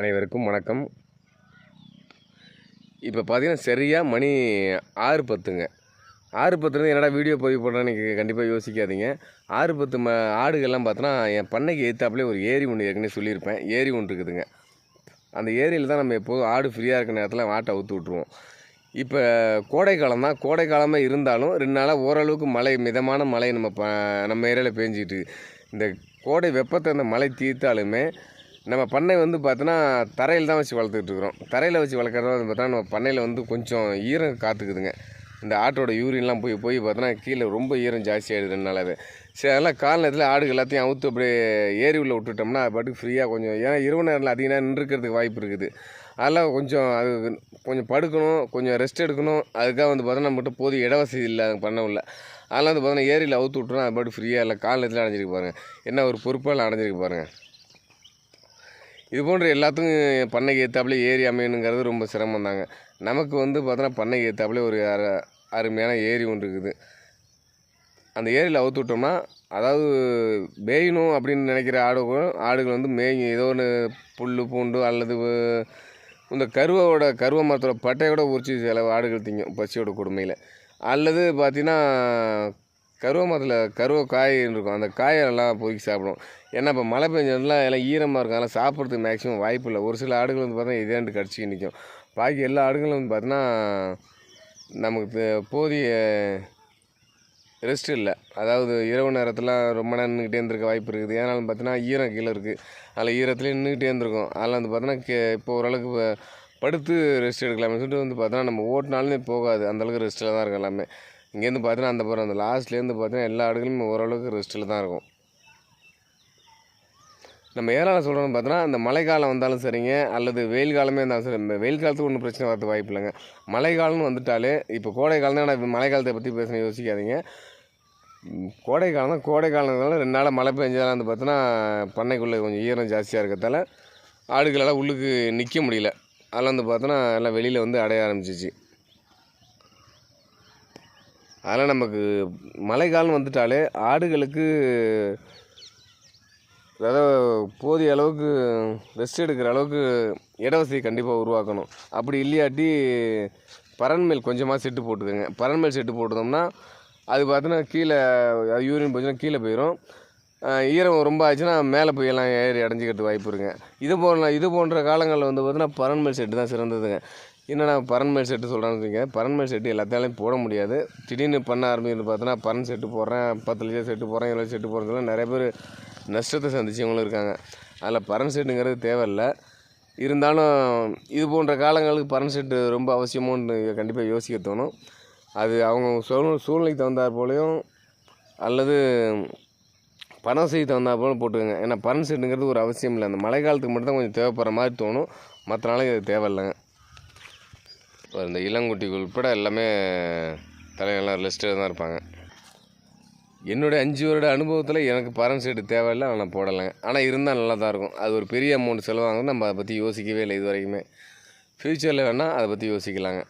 அனைவருக்கும் வணக்கம். இப்போ பார்த்தீங்கன்னா சரியாக மணி ஆறு பத்துங்க. ஆறு பத்துலேருந்து என்னடா வீடியோ பதிவு போடுறேன்னு நீங்கள் கண்டிப்பாக யோசிக்காதீங்க. ஆறு பத்து ம ஆடுகள்லாம் பார்த்தோன்னா என் பண்ணைக்கு ஏற்றாப்புலே ஒரு ஏரி ஒன்று ஏற்கனவே சொல்லியிருப்பேன். ஏரி ஒன்று இருக்குதுங்க. அந்த ஏரியில் தான் நம்ம எப்போதும் ஆடு ஃப்ரீயாக இருக்கிற நேரத்தில் ஆட்டை ஊற்று விட்ருவோம் இப்போ கோடைக்காலம் தான். கோடைக்காலமே இருந்தாலும் ரெண்டு நாளாக ஓரளவுக்கு மழை மிதமான மழை நம்ம ப நம்ம ஏரியாவில் பேஞ்சிட்டு இந்த கோடை வெப்பத்தை அந்த மழை தீர்த்தாலுமே நம்ம பண்ணை வந்து பார்த்தோன்னா தரையில் தான் வச்சு வளர்த்துக்கிட்டு இருக்கிறோம். தரையில் வச்சு வளர்க்குறது வந்து பார்த்தா நம்ம பண்ணையில் வந்து கொஞ்சம் ஈரம் காத்துக்குதுங்க. இந்த ஆட்டோட யூரின்லாம் போய் போய் பார்த்தோன்னா கீழே ரொம்ப ஈரம் ஜாஸ்தி ஆகிடுது சரி அதெல்லாம் கால் நேரத்தில் ஆடுகள் எல்லாத்தையும் அவுத்து அப்படியே ஏரி உள்ள விட்டுட்டோம்னா அது பாட்டுக்கு ஃப்ரீயாக கொஞ்சம் ஏன்னா இரவு நேரத்தில் அதிக நேரம் நின்றுக்கிறதுக்கு வாய்ப்பு இருக்குது. அதெல்லாம் கொஞ்சம் அது கொஞ்சம் படுக்கணும் கொஞ்சம் ரெஸ்ட் எடுக்கணும். அதுக்காக வந்து பார்த்தோன்னா நம்மகிட்ட போதிய இட வசதி இல்லை அது பண்ண உள்ள அதெல்லாம் வந்து பார்த்தோன்னா ஏரியில் அவுத்து விட்டுறோம் அது பாட்டு ஃப்ரீயாக இல்லை கால் நேரத்தில் அடைஞ்சிருக்கு பாருங்கள் என்ன ஒரு பொறுப்பால் அடைஞ்சிருக்கு பாருங்கள் இது போன்ற எல்லாத்துக்கும் பண்ணைக்கு ஏற்றாப்புல ஏரி அமையணுங்கிறது ரொம்ப சிரமம் தாங்க நமக்கு வந்து பார்த்தோன்னா பண்ணைக்கு ஏற்றாப்புல ஒரு அரு அருமையான ஏரி ஒன்று இருக்குது. அந்த ஏரியில் அவுத்து விட்டோம்னா அதாவது மேயணும் அப்படின்னு நினைக்கிற ஆடுகளும் ஆடுகள் வந்து மேயும். ஏதோ ஒன்று புல் பூண்டு அல்லது இந்த கருவோட கருவ மரத்தோட பட்டையோட உரிச்சு சில ஆடுகள் திங்கும் பசியோட கொடுமையில். அல்லது பார்த்தீங்கன்னா கருவ மரத்தில் கருவ காய் இருக்கும். அந்த காயெல்லாம் பொறுக்கி சாப்பிடும். ஏன்னா இப்போ மழை பெஞ்சதுலாம் எல்லாம் ஈரமாக இருக்கும் அதெல்லாம் சாப்பிட்றதுக்கு மேக்ஸிமம் வாய்ப்பு இல்லை. ஒரு சில ஆடுகள் வந்து பார்த்தா இதேண்டு கடிச்சிக்க நிற்கும் பாக்கி எல்லா ஆடுகளும் வந்து பார்த்தீங்கன்னா நமக்கு போதிய ரெஸ்ட் இல்லை. அதாவது இரவு நேரத்தில் ரொம்ப நேரம் நின்றுக்கிட்டே இருந்திருக்க வாய்ப்பு இருக்குது. ஏன்னாலும் பார்த்தீங்கன்னா ஈரம் கீழே இருக்குது அதில் ஈரத்துலேயே நின்றுக்கிட்டே இருந்திருக்கும். அதில் வந்து பார்த்தீங்கன்னா கே இப்போ ஓரளவுக்கு படுத்து ரெஸ்ட் எடுக்கலாமே சொல்லிட்டு வந்து பார்த்தோன்னா நம்ம ஓட்டினாலுமே போகாது. அந்தளவுக்கு ரெஸ்ட்டில் தான் இருக்கலாமே எல்லாமே. இங்கேருந்து பார்த்தீங்கன்னா அந்த பிறகு அந்த லாஸ்ட்லேருந்து பார்த்தீங்கன்னா எல்லா ஆடுகளுமே ஓரளவுக்கு ரெஸ்ட்டில் தான் இருக்கும். நம்ம ஏராளம் சொல்கிறோம்னு பார்த்தோன்னா அந்த மழை காலம் வந்தாலும் சரிங்க அல்லது வெயில் காலமே இருந்தாலும் சரி இந்த வெயில் காலத்துக்கு ஒன்றும் பிரச்சனை வரது வாய்ப்பு இல்லைங்க. மழை காலம்னு வந்துட்டாலே இப்போ கோடை காலம் தான் நான் மழை காலத்தை பற்றி பேசணும் யோசிக்காதீங்க. கோடை காலம் தான் கோடை காலங்கிறதால ரெண்டு நாளாக மழை பெஞ்சதால வந்து பார்த்தோன்னா பண்ணைக்குள்ளே கொஞ்சம் ஈரம் ஜாஸ்தியாக இருக்கிறதால ஆடுகளெல்லாம் உள்ளுக்கு நிற்க முடியல. அதெல்லாம் வந்து பார்த்தோன்னா எல்லாம் வெளியில் வந்து அடைய ஆரம்பிச்சிச்சு. அதெல்லாம் நமக்கு மழைக்காலம் வந்துட்டாலே ஆடுகளுக்கு அதாவது போதிய அளவுக்கு ரெஸ்ட் எடுக்கிற அளவுக்கு இட வசதி கண்டிப்பாக உருவாக்கணும். அப்படி இல்லையாட்டி பரன்மேல் கொஞ்சமாக செட்டு போட்டுக்கோங்க. பரன்மேல் செட்டு போட்டுட்டோம்னா அது பார்த்தோன்னா கீழே அது யூரின் போச்சுன்னா கீழே போயிடும் ஈரம் ரொம்ப ஆச்சுன்னா மேலே போய் எல்லாம் ஏறி அடைஞ்சிக்கிறது வாய்ப்பு இருக்குங்க. இது போன்ற இது போன்ற காலங்களில் வந்து பார்த்தீங்கன்னா பரன்மேல் செட்டு தான் சிறந்ததுங்க. என்னடா பரன்மேல் செட்டு சொல்கிறான்னு வச்சுங்க பரன்மேல் செட்டு எல்லாத்தாலையும் போட முடியாது. திடீர்னு பண்ண ஆரம்பிக்கிறது பார்த்தோன்னா பரன் செட்டு போடுறேன் பத்து லட்சம் செட்டு போடுறேன் இருபது செட்டு போடுறதுலாம் நிறைய பேர் நஷ்டத்தை சந்திச்சவங்களும் இருக்காங்க. அதில் பரன் செட்டுங்கிறது தேவையில்லை. இருந்தாலும் இது போன்ற காலங்களுக்கு பரன் செட்டு ரொம்ப அவசியமோன்னு கண்டிப்பாக யோசிக்க தோணும். அது அவங்க சூழ் சூழ்நிலைக்கு தகுந்தாற் போலையும் அல்லது பணம் செய்ய தகுந்தா போல போட்டுக்கோங்க. ஏன்னா பரன் செட்டுங்கிறது ஒரு அவசியம் இல்லை. அந்த மழை காலத்துக்கு மட்டும் தான் கொஞ்சம் தேவைப்படுற மாதிரி தோணும். மற்ற நாளைக்கு அது தேவையில்லைங்க. இந்த இளங்குட்டி உட்பட எல்லாமே தலையெல்லாம் லிஸ்ட்டில் தான் இருப்பாங்க. என்னுடைய அஞ்சு வருட அனுபவத்தில் எனக்கு பரன் சீட்டு தேவையில்லை ஆனால் போடலைங்க. ஆனால் இருந்தால் நல்லா தான் இருக்கும். அது ஒரு பெரிய அமௌண்ட் செலவாகும் நம்ம அதை பற்றி யோசிக்கவே இல்லை இது வரைக்குமே ஃப்யூச்சரில் வேணால் அதை பற்றி யோசிக்கலாங்க.